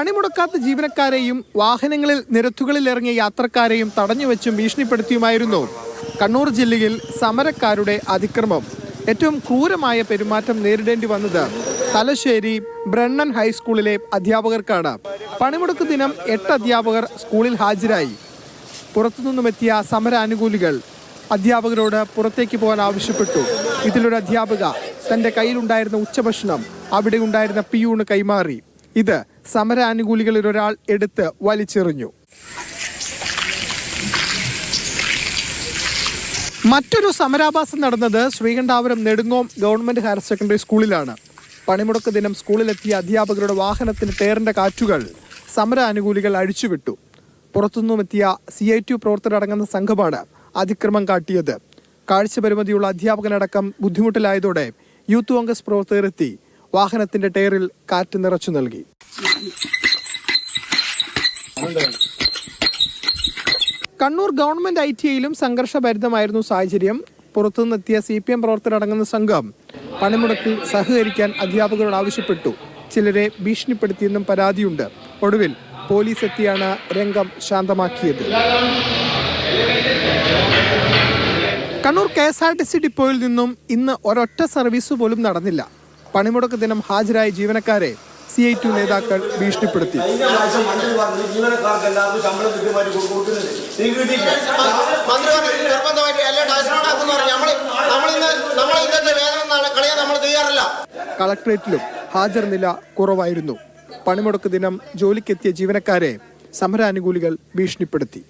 പണിമുടക്കാത്ത ജീവനക്കാരെയും വാഹനങ്ങളിൽ നിരത്തുകളിൽ ഇറങ്ങിയ യാത്രക്കാരെയും തടഞ്ഞുവെച്ചും ഭീഷണിപ്പെടുത്തിയുമായിരുന്നു കണ്ണൂർ ജില്ലയിൽ സമരക്കാരുടെ അതിക്രമം. ഏറ്റവും ക്രൂരമായ പെരുമാറ്റം നേരിടേണ്ടി വന്നത് തലശ്ശേരി ബ്രണ്ണൻ ഹൈസ്കൂളിലെ അധ്യാപകർക്കാണ്. പണിമുടക്ക് ദിനം എട്ട് അധ്യാപകർ സ്കൂളിൽ ഹാജരായി. പുറത്തുനിന്നുമെത്തിയ സമരാനുകൂലികൾ അധ്യാപകരോട് പുറത്തേക്ക് പോകാൻ ആവശ്യപ്പെട്ടു. ഇതിലൊരു അധ്യാപിക തന്റെ കയ്യിലുണ്ടായിരുന്ന ഉച്ചഭക്ഷണം അവിടെ ഉണ്ടായിരുന്ന പിയൂണ് കൈമാറി. ഇത് സമരാനുകൂലികളിൽ ഒരാൾ എടുത്ത് വലിച്ചെറിഞ്ഞു. മറ്റൊരു സമരാഭാസം നടന്നത് Sreekandapuram Nedungome government higher secondary സ്കൂളിലാണ് പണിമുടക്ക് ദിനം സ്കൂളിലെത്തിയ അധ്യാപകരുടെ വാഹനത്തിന് ടയറിന്റെ കാറ്റുകൾ സമരാനുകൂലികൾ അഴിച്ചുവിട്ടു. പുറത്തുനിന്നുമെത്തിയ സി ഐ ടി പ്രവർത്തകരടങ്ങുന്ന സംഘമാണ് അതിക്രമം കാട്ടിയത്. കാഴ്ചപരിമിതിയുള്ള അധ്യാപകനടക്കം ബുദ്ധിമുട്ടിലായതോടെ യൂത്ത് കോൺഗ്രസ് പ്രവർത്തകരെത്തി വാഹനത്തിന്റെ ടയറിൽ കാറ്റ് നിറച്ചു നൽകി. കണ്ണൂർ ഗവൺമെന്റ് ഐ ടി ഐയിലും സംഘർഷഭരിതമായിരുന്നു സാഹചര്യം. പുറത്തുനിന്നെത്തിയ സി പി എം പ്രവർത്തകരടങ്ങുന്ന സംഘം പണിമുടക്കിൽ സഹകരിക്കാൻ അധ്യാപകരോട് ആവശ്യപ്പെട്ടു. ചിലരെ ഭീഷണിപ്പെടുത്തിയെന്നും പരാതിയുണ്ട്. ഒടുവിൽ പോലീസ് എത്തിയാണ് രംഗം ശാന്തമാക്കിയത്. Kannur K S R T C ഡിപ്പോയിൽ നിന്നും ഇന്ന് ഒരൊറ്റ സർവീസ് പോലും നടന്നില്ല. പണിമുടക്ക് ദിനം ഹാജരായ ജീവനക്കാരെ സി ഐ ടു നേതാക്കൾ ഭീഷണിപ്പെടുത്തി. കളക്ട്രേറ്റിലും ഹാജർ നില കുറവായിരുന്നു. പണിമുടക്ക് ദിനം ജോലിക്കെത്തിയ ജീവനക്കാരെ സമരാനുകൂലികൾ ഭീഷണിപ്പെടുത്തി.